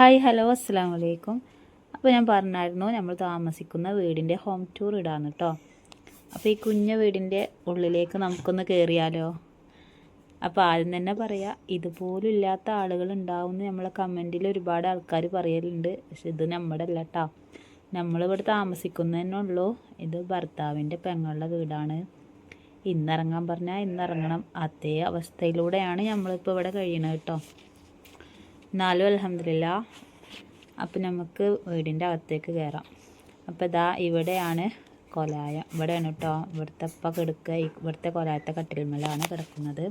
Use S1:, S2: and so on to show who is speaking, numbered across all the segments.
S1: Hi hello അസ്സാം വലൈക്കും അപ്പോൾ ഞാൻ പറഞ്ഞായിരുന്നു നമ്മൾ താമസിക്കുന്ന വീടിന്റെ ഹോം ടൂർ ഇടാന്ന് കേട്ടോ അപ്പോൾ ഈ കുഞ്ഞ വീടിന്റെ ഉള്ളിലേക്ക് നമുക്കൊന്ന് കയറിയാലോ അപ്പോൾ ആദ്യം തന്നെ പറയാം ഇതുപോലും ഇല്ലാത്ത ആളുകൾ ഉണ്ടാവുമെന്ന് നമ്മളെ കമന്റിൽ ഒരുപാട് ആൾക്കാർ പറയലുണ്ട്. പക്ഷെ ഇത് നമ്മുടെ അല്ല കേട്ടോ നമ്മളിവിടെ താമസിക്കുന്നതന്നെ ഇത് ഭർത്താവിന്റെ പെങ്ങളുടെ വീടാണ്. ഇന്നിറങ്ങാൻ പറഞ്ഞാൽ ഇന്നിറങ്ങണം. അതേ അവസ്ഥയിലൂടെയാണ് നമ്മളിപ്പോൾ ഇവിടെ കഴിയണത് കേട്ടോ എന്നാലും അലഹമില്ല അപ്പം നമുക്ക് വീടിന്റെ അകത്തേക്ക് കയറാം അപ്പോൾ ഇതാ ഇവിടെയാണ് കൊലായ. ഇവിടെയാണ് കേട്ടോ ഇവിടുത്തെ ഇപ്പം കിടക്കുക ഇവിടുത്തെ കൊലായത്തെ കട്ടിൽമേലാണ് കിടക്കുന്നത്.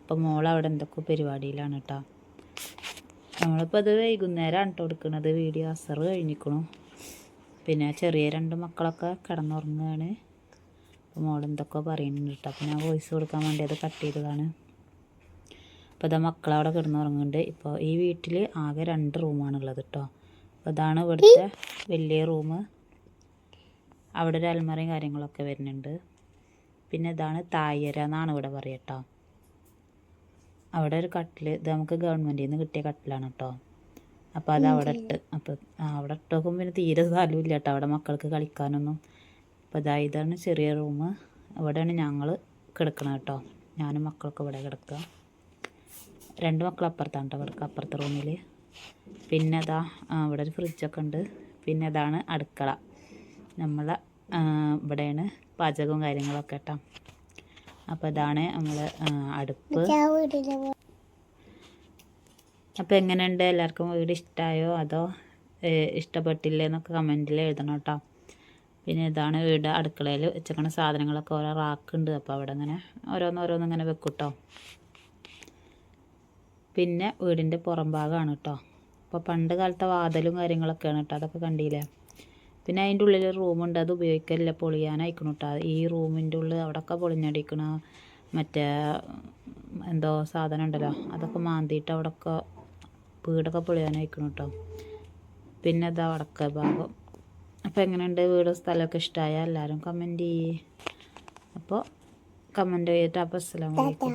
S1: അപ്പോൾ മോൾ അവിടെ എന്തൊക്കെ പരിപാടിയിലാണ് കേട്ടോ നമ്മളിപ്പോൾ അത് വൈകുന്നേരമാണ് കേട്ടോ എടുക്കുന്നത് വീഡിയോ അസർ കഴിഞ്ഞിക്കണു. പിന്നെ ചെറിയ രണ്ട് മക്കളൊക്കെ കിടന്നുറങ്ങുകയാണ് അപ്പോൾ മോൾ എന്തൊക്കെ പറയുന്നുണ്ട് കേട്ടോ അപ്പോൾ ഞാൻ വോയിസ് കൊടുക്കാൻ വേണ്ടി അത് കട്ട് ചെയ്തതാണ്. അപ്പോൾ ഇതാ മക്കളവിടെ കിടന്നുറങ്ങുന്നുണ്ട്. ഇപ്പോൾ ഈ വീട്ടിൽ ആകെ രണ്ട് റൂമാണുള്ളത് കേട്ടോ അപ്പോൾ ഇതാണ് ഇവിടുത്തെ വലിയ റൂം. അവിടെ ഒരു അൽമറയും കാര്യങ്ങളൊക്കെ വരുന്നുണ്ട്. പിന്നെ ഇതാണ് തായര എന്നാണ് ഇവിടെ പറയുക കേട്ടോ അവിടെ ഒരു കട്ടിൽ ഇത് നമുക്ക് ഗവൺമെന്റിൽ നിന്ന് കിട്ടിയ കട്ടിലാണ് കേട്ടോ അപ്പോൾ അത് അവിടെ ഇട്ട് അപ്പോൾ അവിടെ ഇട്ട് നോക്കുമ്പോൾ പിന്നെ തീരെ സ്ഥലമില്ല കേട്ടോ അവിടെ മക്കൾക്ക് കളിക്കാനൊന്നും. അപ്പോൾ ഇതാ ഇതാണ് ചെറിയ റൂം. ഇവിടെയാണ് ഞങ്ങൾ കിടക്കണത് കേട്ടോ ഞാനും മക്കളൊക്കെ ഇവിടെ കിടക്കുക രണ്ട് മക്കൾ അപ്പുറത്താണ് കേട്ടോ അവർക്ക് അപ്പുറത്തെ റൂമിൽ പിന്നെ അതാ ഇവിടെ ഒരു ഫ്രിഡ്ജൊക്കെ ഉണ്ട്. പിന്നെ അതാണ് അടുക്കള. നമ്മളെ ഇവിടെയാണ് പാചകവും കാര്യങ്ങളൊക്കെ കേട്ടോ. അപ്പോൾ ഇതാണ് നമ്മൾ അടുപ്പ്. അപ്പോൾ എങ്ങനെയുണ്ട്? എല്ലാവർക്കും വീട് ഇഷ്ടമായോ അതോ ഇഷ്ടപ്പെട്ടില്ലേ എന്നൊക്കെ കമന്റിൽ എഴുതണം കേട്ടോ. പിന്നെ ഇതാണ് വീട് അടുക്കളയിൽ വെച്ചേക്കണ സാധനങ്ങളൊക്കെ. ഓരോ റാക്കുണ്ട്. അപ്പോൾ അവിടെ ഇങ്ങനെ ഓരോന്നോരോന്ന് ഇങ്ങനെ വെക്കും കേട്ടോ. പിന്നെ വീടിന്റെ പുറം ഭാഗമാണ് കേട്ടോ അപ്പോൾ പണ്ട് കാലത്തെ വാതിലും കാര്യങ്ങളൊക്കെയാണ് കേട്ടോ അതൊക്കെ കണ്ടില്ലേ? പിന്നെ അതിന്റെ ഉള്ളിൽ റൂമുണ്ട് അത് ഉപയോഗിക്കലില്ല. പൊളിയാനായിക്കണം കേട്ടോ ഈ റൂമിന്റെ ഉള്ളിൽ അവിടെയൊക്കെ പൊളിഞ്ഞടിക്കണ മറ്റേ എന്തോ സാധനം ഉണ്ടല്ലോ? അതൊക്കെ മാന്തിയിട്ട് അവിടെയൊക്കെ വീടൊക്കെ പൊളിയാനായിക്കണം കേട്ടോ പിന്നെ അതാ വടക്ക ഭാഗം. അപ്പോൾ എങ്ങനെയുണ്ട് വീടും? സ്ഥലമൊക്കെ ഇഷ്ടമായ എല്ലാവരും കമന്റ് ചെയ്യേ. അപ്പോൾ കമന്റ് ചെയ്തിട്ട് അപ്പോൾ അസ്സലാമു അലൈക്കും.